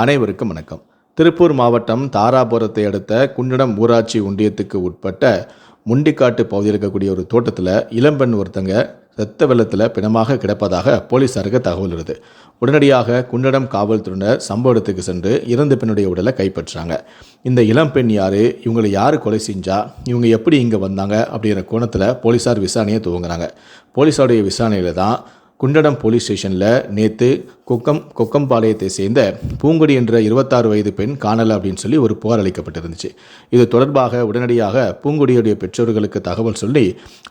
அனைவருக்கும் வணக்கம். திருப்பூர் மாவட்டம் தாராபுரத்தை அடுத்த குண்டடம் ஊராட்சி ஒன்றியத்துக்கு உட்பட்ட முண்டிக்காட்டு பகுதியில் இருக்கக்கூடிய ஒரு தோட்டத்தில் இளம்பெண் ஒருத்தங்க ரத்த வெள்ளத்தில் பிணமாக கிடப்பதாக போலீஸாருக்கு தகவல் வருது. உடனடியாக குன்னடம் காவல்துறையினர் சம்பவ இடத்துக்கு சென்று இறந்த பெண்ணுடைய உடலை கைப்பற்றாங்க. இந்த இளம்பெண் யார்? இவங்களை யார் கொலை செஞ்சா? இவங்க எப்படி இங்கே வந்தாங்க? அப்படிங்கிற கோணத்தில் போலீஸார் விசாரணையை துவங்குறாங்க. போலீஸாருடைய விசாரணையில் தான் குண்டடம் போலீஸ் ஸ்டேஷனில் நேற்று கொக்கம் கொக்கம்பாளையத்தை சேர்ந்த பூங்கொடி என்ற இருபத்தாறு வயது பெண் காணலை அப்படின்னு சொல்லி ஒரு புகார் அளிக்கப்பட்டிருந்துச்சு. இது தொடர்பாக உடனடியாக பூங்கொடியுடைய பெற்றோர்களுக்கு தகவல் சொல்லி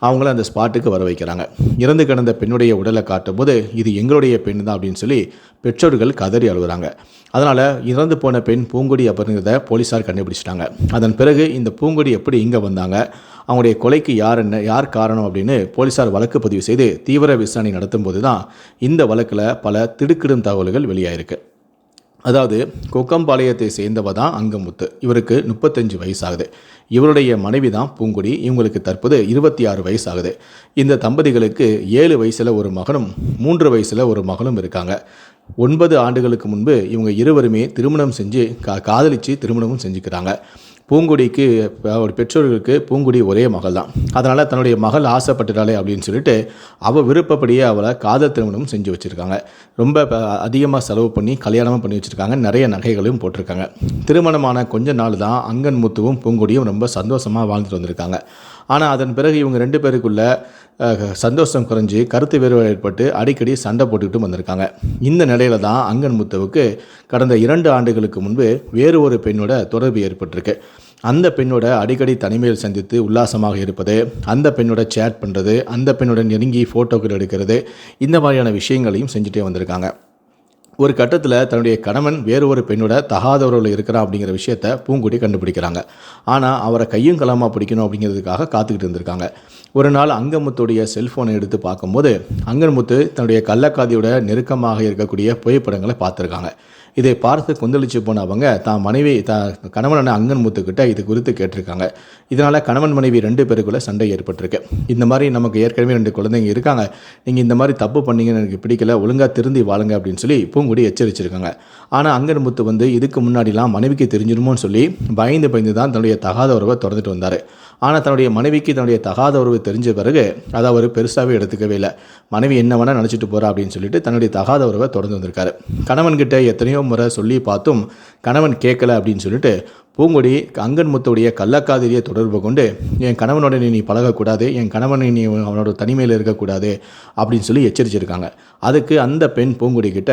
அவங்கள அந்த ஸ்பாட்டுக்கு வர வைக்கிறாங்க. இறந்து கிடந்த பெண்ணுடைய உடலை காட்டும்போது இது எங்களுடைய பெண் தான் அப்படின்னு சொல்லி பெற்றோர்கள் கதறி அழுகுறாங்க. அதனால் இறந்து போன பெண் பூங்கொடி அப்படிங்கிறத போலீஸார் கண்டுபிடிச்சிட்டாங்க. அதன் பிறகு இந்த பூங்கொடி எப்படி இங்கே வந்தாங்க? அவங்களுடைய கொலைக்கு யார் என்ன யார் காரணம் அப்படின்னு போலீஸார் வழக்கு பதிவு செய்து தீவிர விசாரணை நடத்தும் போது தான் இந்த வழக்கில் பல திடுக்கிடும் தகவல்கள் வெளியாயிருக்கு. அதாவது கொக்கம்பாளையத்தை சேர்ந்தவ தான் அங்கமுத்து. இவருக்கு முப்பத்தஞ்சு வயசாகுது. இவருடைய மனைவி தான் பூங்குடி. இவங்களுக்கு தற்போது இருபத்தி ஆறு வயசாகுது. இந்த தம்பதிகளுக்கு ஏழு வயசில் ஒரு மகனும் மூன்று வயசில் ஒரு மகளும் இருக்காங்க. ஒன்பது ஆண்டுகளுக்கு முன்பு இவங்க இருவருமே திருமணம் செஞ்சு கா காதலித்து திருமணமும் செஞ்சுக்கிறாங்க. பூங்குடிக்கு அவர் பெற்றோர்களுக்கு பூங்குடி ஒரே மகள் தான் அதனால் தன்னுடைய மகள் ஆசைப்பட்டுட்டாளே அப்படின்னு சொல்லிட்டு அவள் விருப்பப்படியே அவளை காதல் திருமணம் செஞ்சு வச்சுருக்காங்க. ரொம்ப அதிகமாக செலவு பண்ணி கல்யாணமும் பண்ணி வச்சுருக்காங்க. நிறைய நகைகளையும் போட்டிருக்காங்க. திருமணமான கொஞ்ச நாள் தான் அங்கன் முத்துவும் பூங்குடியும் ரொம்ப சந்தோஷமாக வாழ்ந்துட்டு வந்திருக்காங்க. ஆனால் அதன் பிறகு இவங்க ரெண்டு பேருக்குள்ள சந்தோஷம் குறைஞ்சி கருத்து வேறுபாடு ஏற்பட்டு அடிக்கடி சண்டை போட்டுக்கிட்டும் வந்திருக்காங்க. இந்த நிலையில தான் அங்கன் முத்துவுக்கு கடந்த இரண்டு ஆண்டுகளுக்கு முன்பு வேறு ஒரு பெண்ணோட தொடர்பு ஏற்பட்டிருக்கு. அந்த பெண்ணோட அடிக்கடி தனிமையில் சந்தித்து உல்லாசமாக இருப்பது அந்த பெண்ணோட சேட் பண்ணுறது அந்த பெண்ணோட நெருங்கி ஃபோட்டோக்கள் எடுக்கிறது இந்த மாதிரியான விஷயங்களையும் செஞ்சுட்டே வந்திருக்காங்க. ஒரு கட்டத்தில் தன்னுடைய கணவன் வேறு ஒரு பெண்ணோட தகாதவர்கள் இருக்கிறான் அப்படிங்கிற விஷயத்த பூங்குடி கண்டுபிடிக்கிறாங்க. ஆனால் அவரை கையும் களமாக பிடிக்கணும் அப்படிங்கிறதுக்காக காத்துக்கிட்டு இருந்திருக்காங்க. ஒரு நாள் அங்கமுத்துடைய செல்ஃபோனை எடுத்து பார்க்கும்போது அங்கன்முத்து தன்னுடைய கள்ளக்காதியோட நெருக்கமாக இருக்கக்கூடிய புகைப்படங்களை பார்த்துருக்காங்க. இதை பார்த்து கொந்தளிச்சு போன அவங்க தான் மனைவி தான் கணவனான அங்கன் முத்துக்கிட்ட இது குறித்து கேட்டிருக்காங்க. இதனால் கணவன் மனைவி ரெண்டு பேருக்குள்ள சண்டை ஏற்பட்டிருக்கு. இந்த மாதிரி நமக்கு ஏற்கனவே ரெண்டு குழந்தைங்க இருக்காங்க. நீங்கள் இந்த மாதிரி தப்பு பண்ணீங்கன்னு எனக்கு பிடிக்கல. ஒழுங்காக திருந்தி வாழுங்க அப்படின்னு சொல்லி பூங்குடி எச்சரிச்சிருக்காங்க. ஆனால் அங்கன் முத்து வந்து இதுக்கு முன்னாடிலாம் மனைவிக்கு தெரிஞ்சிருமோன்னு சொல்லி பயந்து பயந்து தான் தன்னுடைய தகாத உறவை திறந்துட்டு வந்தார். ஆனால் தன்னுடைய மனைவிக்கு தன்னுடைய தகாத உறவு தெரிஞ்ச பிறகு அதை அவர் பெருசாகவே எடுத்துக்கவே இல்லை. மனைவி என்ன வேணால் நினச்சிட்டு போகிறா அப்படின்னு சொல்லிட்டு தன்னுடைய தகாத உறவை தொடர்ந்து வந்திருக்காரு. கணவன்கிட்ட எத்தனையோ முறை சொல்லி பார்த்தும் கணவன் கேட்கல அப்படின்னு சொல்லிட்டு பூங்கொடி அங்கன் முத்துடைய கள்ளக்காதலியை தொடர்பு கொண்டு என் கணவனுடைய நீ பழகக்கூடாது என் கணவனை நீ அவனோட தனிமையில் இருக்கக்கூடாது அப்படின்னு சொல்லி எச்சரிச்சிருக்காங்க. அதுக்கு அந்த பெண் பூங்கொடி கிட்ட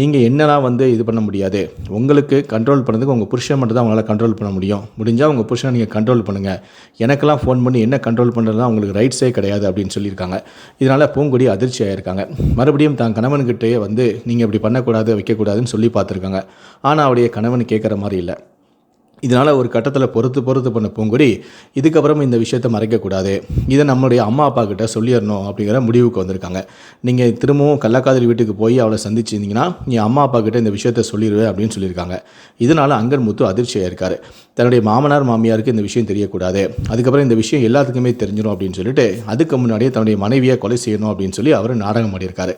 நீங்கள் என்னெல்லாம் வந்து இது பண்ண முடியாது. உங்களுக்கு கண்ட்ரோல் பண்ணதுக்கு உங்கள் புருஷன் மட்டும் தான் உங்களால் கண்ட்ரோல் பண்ண முடியும். முடிஞ்சால் உங்கள் புருஷனை நீங்கள் கண்ட்ரோல் பண்ணுங்கள் எனக்கெல்லாம் ஃபோன் பண்ணி என்ன கண்ட்ரோல் பண்ணுறதுலாம் உங்களுக்கு ரைட்ஸே கிடையாது அப்படின்னு சொல்லியிருக்காங்க. இதனால் பூங்குடி அதிர்ச்சி ஆகியிருக்காங்க மறுபடியும் தான் கணவன்கிட்டயே வந்து நீங்கள் இப்படி பண்ணக்கூடாது வைக்கக்கூடாதுன்னு சொல்லி பார்த்துருக்காங்க. ஆனால் அவருடைய கணவன் கேட்குற மாதிரி இல்லை. இதனால் ஒரு கட்டத்தில் பொறுத்து பொறுத்து பண்ண பூங்குடி இதுக்கப்புறம் இந்த விஷயத்தை மறைக்கக்கூடாது. இதை நம்மளுடைய அம்மா அப்பா கிட்ட சொல்லிடணும் அப்படிங்கிற முடிவுக்கு வந்திருக்காங்க. நீங்கள் திரும்பவும் கள்ளக்காதல் வீட்டுக்கு போய் அவளை சந்திச்சிருந்தீங்கன்னா நீ அம்மா அப்பா கிட்ட இந்த விஷயத்தை சொல்லிடுவேன் அப்படின்னு சொல்லியிருக்காங்க இதனால் அங்கன் முத்து அதிர்ச்சியாக இருக்கார். தன்னுடைய மாமனார் மாமியாருக்கு இந்த விஷயம் தெரியக்கூடாது. அதுக்கப்புறம் இந்த விஷயம் எல்லாத்துக்குமே தெரிஞ்சிடும் அப்படின்னு சொல்லிட்டு அதுக்கு முன்னாடியே தன்னுடைய மனைவியை கொலை செய்யணும் அப்படின்னு சொல்லி அவர் நாடகம் ஆடியிருக்காரு.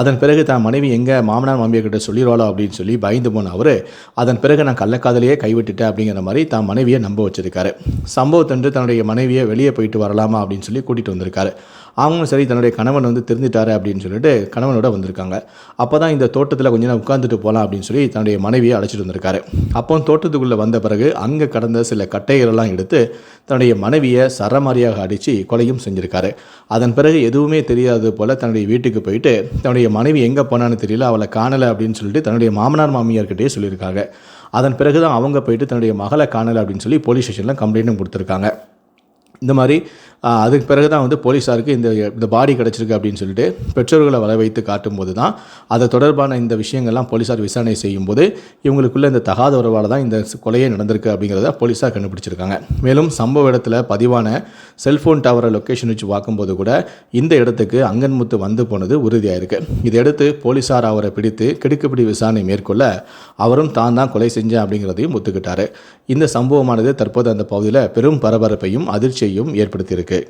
அதன் பிறகு தான் மனைவி எங்கே மாமனார் மாமியார்கிட்ட சொல்லிடுவாளோ அப்படின்னு சொல்லி பயந்து போன அவர் அதன் பிறகு நான் கள்ளக்காதலையே கைவிட்டுட்டேன் அப்படிங்கிற மாதிரி தான் மனைவியை நம்ப வச்சிருக்காரு. சம்பவத்தன்று தன்னுடைய மனைவியை வெளியே போயிட்டு வரலாமா அப்படின்னு சொல்லி கூட்டிகிட்டு வந்திருக்காரு. அவங்களும் சரி தன்னுடைய கணவன் வந்து தெரிஞ்சிட்டாரு அப்படின்னு சொல்லிட்டு கணவனோட வந்திருக்காங்க. அப்போ தான் இந்த தோட்டத்தில் கொஞ்ச நேரம் உட்காந்துட்டு போகலாம் அப்படின்னு சொல்லி தன்னுடைய மனைவியை அழைச்சிட்டு வந்திருக்காரு. அப்போ தோட்டத்துக்குள்ளே வந்த பிறகு அங்கே கடந்த சில கட்டைகளெல்லாம் எடுத்து தன்னுடைய மனைவியை சரமாரியாக அடித்து கொலையும் செஞ்சுருக்காரு. அதன் பிறகு எதுவுமே தெரியாது போல் தன்னுடைய வீட்டுக்கு போயிட்டு தன்னுடைய மனைவி எங்கே போனான்னு தெரியல அவளை காணலை அப்படின்னு சொல்லிட்டு தன்னுடைய மாமனார் மாமியார்கிட்டயே சொல்லியிருக்காங்க. அதன் பிறகு தான் அவங்க போயிட்டு தன்னுடைய மகளை காணலை அப்படின்னு சொல்லி போலீஸ் ஸ்டேஷனில் கம்ப்ளைண்ட்டும் கொடுத்துருக்காங்க. இந்த மாதிரி அதுக்கு பிறகு தான் வந்து போலீஸாருக்கு இந்த இந்த பாடி கிடச்சிருக்கு அப்படின்னு சொல்லிட்டு பெற்றோர்களை வர வைத்து காட்டும்போது தான் அதை தொடர்பான இந்த விஷயங்கள்லாம் போலீஸார் விசாரணை செய்யும்போது இவங்களுக்குள்ள இந்த தகாத உறவால் தான் இந்த கொலையே நடந்திருக்கு அப்படிங்கிறத போலீஸார் கண்டுபிடிச்சிருக்காங்க. மேலும் சம்பவ இடத்துல பதிவான செல்ஃபோன் டவரை லொக்கேஷன் வச்சு பார்க்கும்போது கூட இந்த இடத்துக்கு அங்கன்முத்து வந்து போனது உறுதியாயிருக்கு. இதையடுத்து போலீஸார் அவரை பிடித்து கிடுக்குப்பிடி விசாரணை மேற்கொள்ள அவரும் தான் தான் கொலை செஞ்சேன் அப்படிங்கிறதையும் ஒத்துக்கிட்டாரு. இந்த சம்பவமானது தற்போது அந்த பகுதியில் பெரும் பரபரப்பையும் அதிர்ச்சியையும் ஏற்படுத்தியிருக்கு. 给。